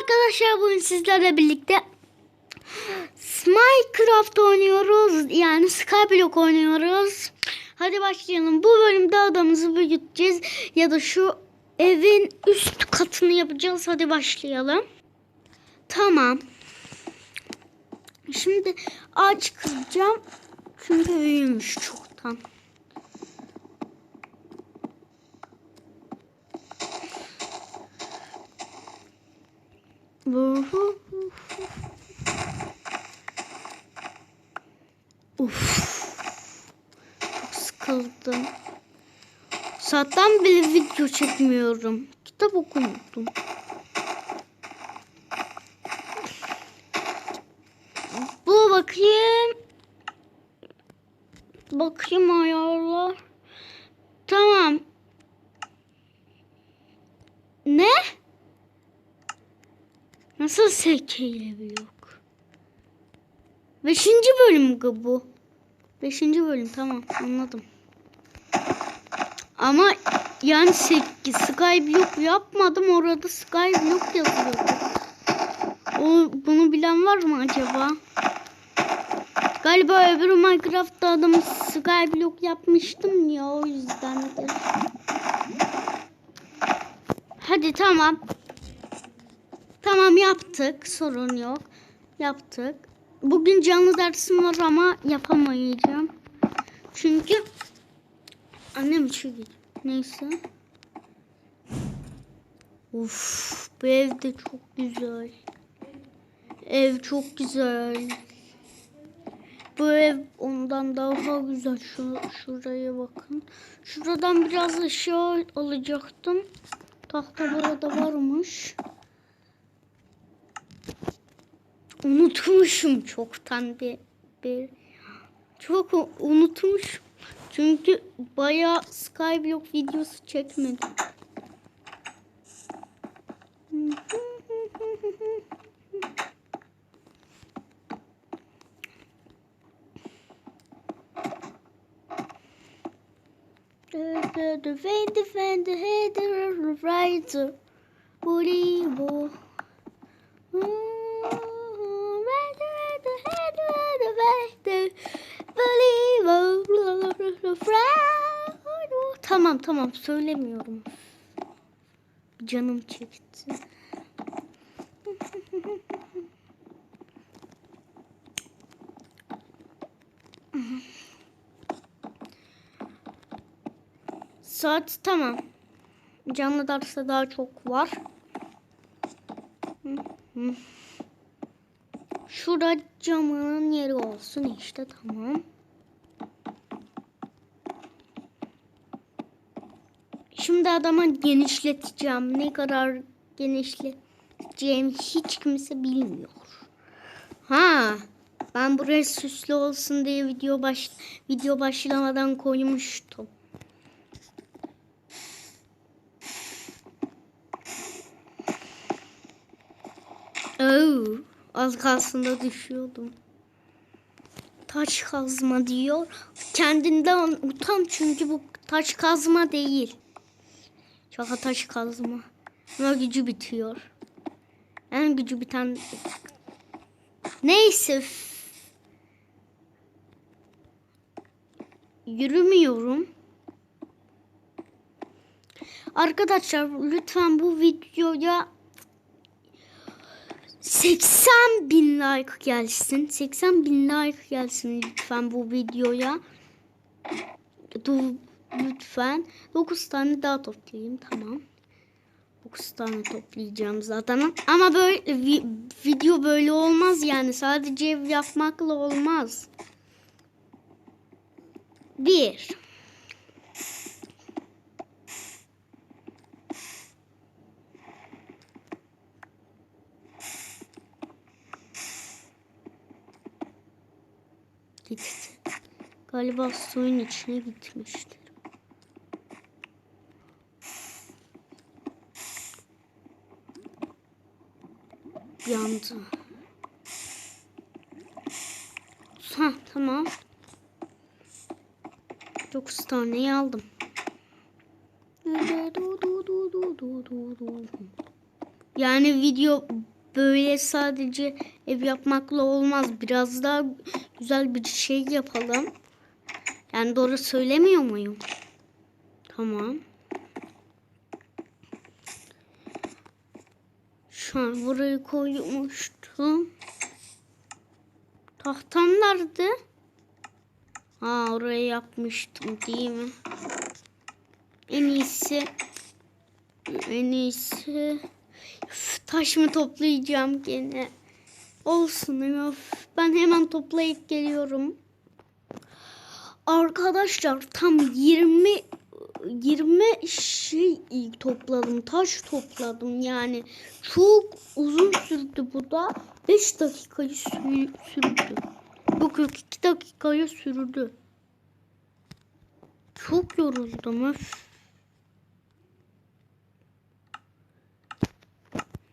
Arkadaşlar bugün sizlerle birlikte Minecraft oynuyoruz. Yani Skyblock oynuyoruz. Hadi başlayalım. Bu bölümde adamızı büyüteceğiz. Ya da şu evin üst katını yapacağız. Hadi başlayalım. Tamam. Şimdi ağaç kıracağım. Çünkü büyümüş çoktan. Uf. Çok sıkıldım. Saatten bile video çekmiyorum. Kitap okumuştum. Bu bakayım. Bakayım ayarlar. Tamam. Ne? Nasıl sekeyle yok? Beşinci bölüm bu. Beşinci bölüm tamam anladım. Ama yani sek- Skyblock yapmadım orada Skyblock yazıyordu. O, bunu bilen var mı acaba? Galiba öbür Minecraft'ta adam Skyblock yapmıştım ya o yüzdendir. Hadi tamam. Tamam yaptık. Sorun yok. Yaptık. Bugün canlı dersim var ama yapamayacağım. Çünkü annem işe gidiyor. Neyse. Uf, bu ev de çok güzel. Ev çok güzel. Bu ev ondan daha güzel. Şu, şuraya bakın. Şuradan biraz aşağı alacaktım. Tahta burada varmış. Unutmuşum çoktan bir, bir çok u- unutmuş. Çünkü bayağı Skyblock videosu çekmedim. The defend defend the header rider. Uribo. Tamam tamam söylemiyorum. Canım çekti. Saat tamam. Canlı derste daha çok var. Şurada camının yeri olsun işte tamam. Şimdi adama genişleteceğim. Ne kadar genişleteceğim hiç kimse bilmiyor. Ha, ben buraya süslü olsun diye video baş video başlamadan koymuştum. Oo, az kalsın da düşüyordum. Taş kazma diyor. Kendinden utan çünkü bu taş kazma değil. Şaka taş kazma. Ama gücü bitiyor. En gücü biten... Neyse. Yürümüyorum. Arkadaşlar lütfen bu videoya 80 bin like gelsin. 80 bin like gelsin lütfen bu videoya. Du, lütfen. 9 tane daha toplayayım. Tamam. 9 tane toplayacağım zaten. Ama böyle vi, video böyle olmaz yani. Sadece ev yapmakla olmaz. Bir. Gitti. Galiba suyun içine gitmiştir. Yandı. Ha tamam. 9 taneyi aldım. Yani video böyle sadece ev yapmakla olmaz. Biraz daha güzel bir şey yapalım. Yani doğru söylemiyor muyum? Tamam. Şu an burayı koymuştum. Tahtam nerede? Ha orayı yapmıştım değil mi? En iyisi en iyisi Üf, taş mı toplayacağım gene? Olsun öf. Ben hemen toplayıp geliyorum. Arkadaşlar tam 20 20 şey topladım. Taş topladım yani. Çok uzun sürdü bu da. 5 dakikayı sü- sürdü. Yok yok 2 dakikayı sürdü. Çok yoruldum öf.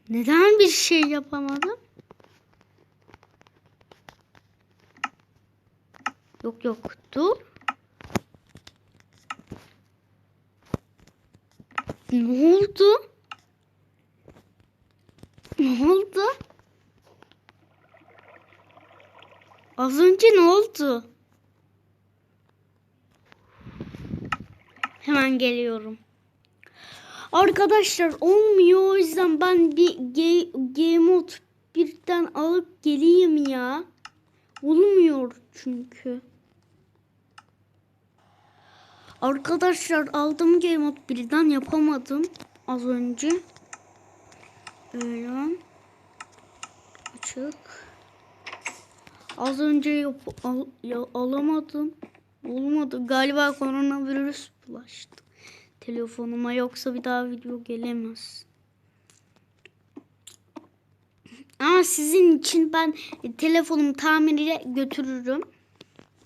Neden bir şey yapamadım? Yok yok dur. Ne oldu? Ne oldu? Az önce ne oldu? Hemen geliyorum. Arkadaşlar olmuyor o yüzden ben bir G, G mod birden alıp geleyim ya. Olmuyor çünkü. Arkadaşlar aldım G mod birden yapamadım az önce. Böyle. Açık. Az önce yap al, ya, alamadım. Olmadı. Galiba koronavirüs bulaştı telefonuma yoksa bir daha video gelemez. Ama sizin için ben telefonumu tamire götürürüm.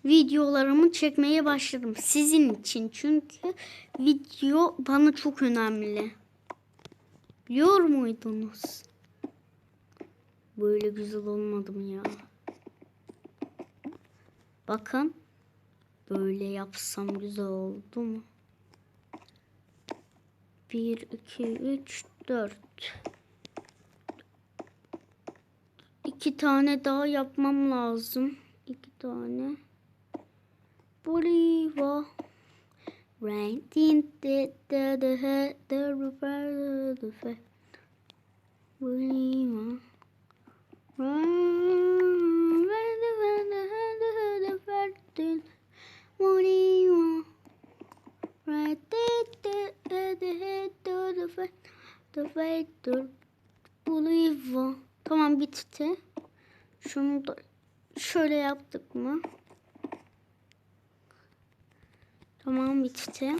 Videolarımı çekmeye başlarım. Sizin için çünkü video bana çok önemli. Biliyor muydunuz? Böyle güzel olmadım ya. Bakın. Böyle yapsam güzel oldu mu? 1, 2, 3, 4. İki tane daha yapmam lazım. İki tane. Boliva. Rain in the the the the the river the the Boliva. Boliva. Right there, there, the head to the face, the face to believe. Tamam bitti. Şunu da şöyle yaptık mı? Tamam bitti.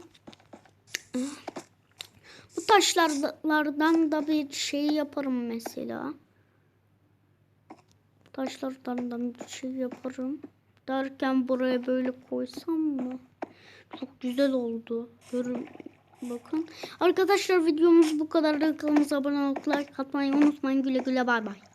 Bu taşlardan da bir şey yaparım mesela. Taşlardan da bir şey yaparım. Derken buraya böyle koysam mı? Çok güzel oldu. Görün bakın. Arkadaşlar videomuz bu kadar. Kanalımıza abone olmayı, like atmayı unutmayın. Güle güle bay bay.